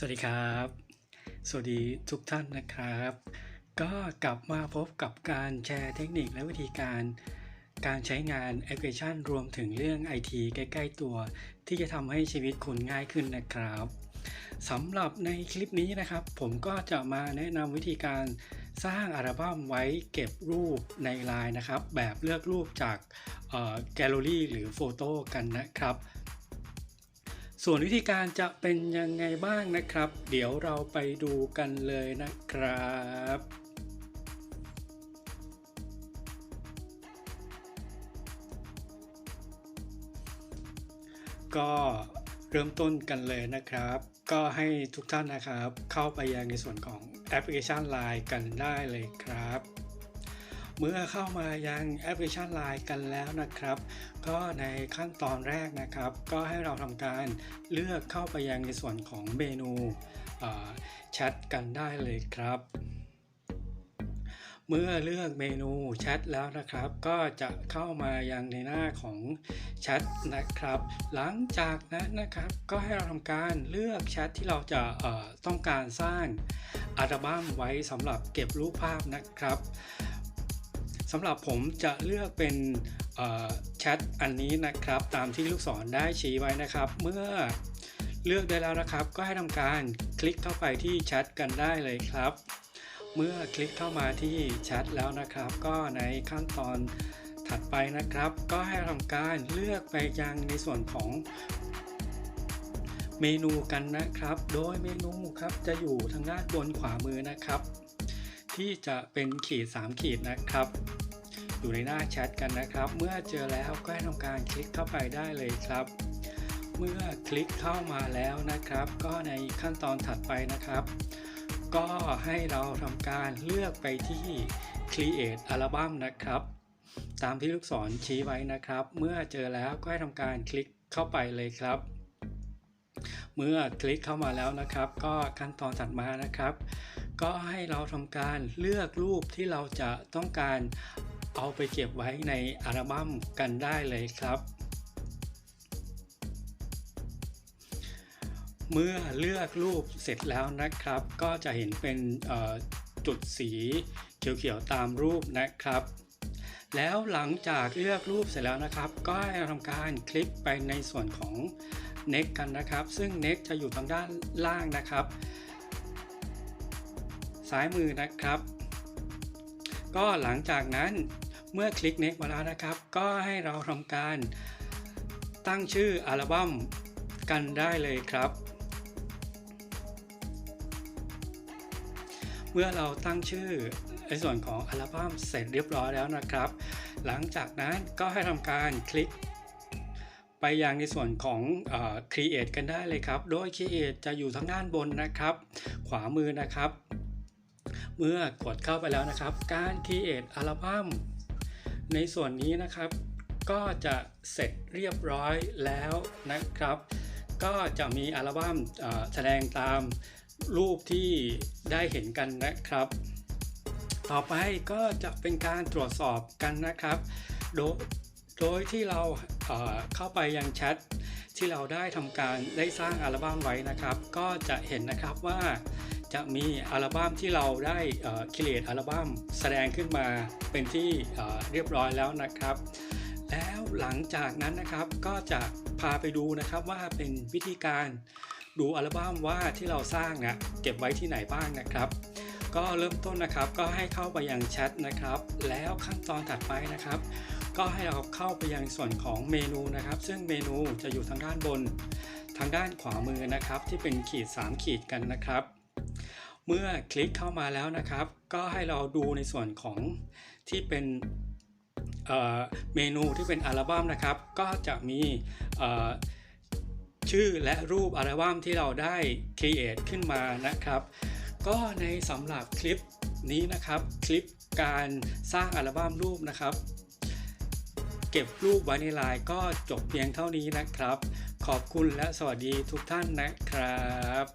สวัสดีครับ สวัสดีทุกท่านนะครับ ก็กลับมาพบกับการแชร์เทคนิคและวิธีการการใช้งานแอปพลิเคชันรวมถึงเรื่อง IT ใกล้ ๆ ตัว ที่จะทำให้ชีวิตคุณง่ายขึ้นนะครับสำหรับในคลิปนี้นะครับ ผมก็จะมาแนะนำวิธีการสร้างอัลบั้มไว้เก็บรูปในไลน์นะครับ แบบเลือกรูปจากแกลเลอรี่หรือโฟโต้กันนะครับ ส่วนวิธีการจะเป็นยังไงบ้างนะครับ เดี๋ยวเราไปดูกันเลยนะครับก็เริ่มต้นกันเลยนะครับ ก็ให้ทุกท่านนะครับเข้าไปยังในส่วนของแอปพลิเคชัน Line กันได้เลยครับ เมื่อเข้ามายังแอปพลิเคชัน Line กันแล้วนะครับ ก็ในขั้นตอนแรกนะครับ ก็ให้เราทำการเลือกเข้าไปยังในส่วนของเมนูแชทกันได้เลยครับ เมื่อเลือกเมนูแชทแล้วนะครับ ก็จะเข้ามายังในหน้าของแชทนะครับ หลังจากนั้นนะครับก็ให้เราทำการเลือกแชทที่เราจะต้องการสร้างอัลบั้มไว้สำหรับเก็บรูปภาพนะครับ สำหรับผมจะเลือกเป็นแชทอันนี้นะครับ ตามที่ลูกศรได้ชี้ไว้นะครับ เมื่อเลือกได้แล้วนะครับ ก็ให้ทำการคลิกเข้าไปที่แชทกันได้เลยครับ เมื่อคลิกเข้ามาที่แชทแล้วนะครับ ก็ในขั้นตอนถัดไปนะครับ ก็ให้ทำการเลือกไปยังในส่วนของเมนูกันนะครับ โดยเมนูครับจะอยู่ทางด้านบนขวามือนะครับ ที่จะเป็นขีด 3 ขีดนะครับ อยู่ในหน้าแชทกันนะครับ เมื่อเจอแล้วก็ให้ทำการคลิกเข้าไปได้เลยครับ เมื่อคลิกเข้ามาแล้วนะครับ ก็ในขั้นตอนถัดไปนะครับ ก็ให้เราทำการเลือกไปที่ create album นะครับ ตามที่ลูกศรชี้ไว้นะครับ เมื่อเจอแล้วก็ให้ทำการคลิกเข้าไปเลยครับ เมื่อคลิกเข้ามาแล้วนะครับ ก็ขั้นตอนถัดมานะครับ ก็ให้เราทำการเลือกรูปที่เราจะต้องการ เอาไปเก็บไว้ในอัลบั้มกันได้เลยครับ เมื่อเลือกรูปเสร็จแล้วนะครับ ก็จะเห็นเป็นจุดสีเขียวๆตามรูปนะครับ แล้วหลังจากเลือกรูปเสร็จแล้วนะครับ ก็ให้ทำการคลิกไปในส่วนของ next กันนะครับ ซึ่ง next จะอยู่ทางด้านล่างนะครับ ซ้ายมือนะครับ ก็หลังจากนั้น เมื่อคลิก next มาแล้วนะครับ ก็ให้เราทำการตั้งชื่ออัลบั้มกันได้เลยครับ เมื่อเราตั้งชื่อในส่วนของอัลบั้มเสร็จเรียบร้อยแล้วนะครับ หลังจากนั้นก็ให้ทำการคลิก ไปยังในส่วนของอ create กันได้เลยครับ โดย create จะอยู่ทางด้านบนนะครับ ขวามือนะครับ เมื่อกดเข้าไปแล้วนะครับ การ create อัลบั้ม ในส่วนนี้นะครับก็จะเสร็จเรียบร้อยแล้วนะครับ ก็จะมีอัลบั้มแสดงตามรูปที่ได้เห็นกันนะครับ ต่อไปก็จะเป็นการตรวจสอบกันนะครับ โดยโดยที่เราเเข้าไปยังแชทที่เราได้ทำการได้สร้างอัลบั้มไว้นะครับ ก็จะเห็นนะครับว่า จะมีอัลบั้มที่เราได้คิเลตอัลบั้มแสดงขึ้นมาเป็นที่เรียบร้อยแล้วนะครับ แล้วหลังจากนั้นนะครับก็จะพาไปดูนะครับว่าเป็นวิธีการดูอัลบั้มว่าที่เราสร้างเนี่ยเก็บไว้ที่ไหนบ้างนะครับก็เริ่มต้นนะครับก็ให้เข้าไปยังแชทนะครับ แล้วขั้นตอนถัดไปนะครับ ก็ให้เราเข้าไปยังส่วนของเมนูนะครับ ซึ่งเมนูจะอยู่ทางด้านบน ทางด้านขวามือนะครับ ที่เป็นขีด 3 ขีดกันนะครับ เมื่อคลิกเข้ามาแล้วนะครับ ก็ให้เราดูในส่วนของที่เป็นเมนูที่เป็นอัลบั้มนะครับ ก็จะมีชื่อและรูปอัลบั้มที่เราได้ create ขึ้นมานะครับ ก็ในสำหรับคลิปนี้นะครับคลิปการสร้างอัลบั้มรูปนะครับ เก็บรูปไว้ในไลน์ก็จบเพียงเท่านี้นะครับ ขอบคุณและสวัสดีทุกท่านนะครับ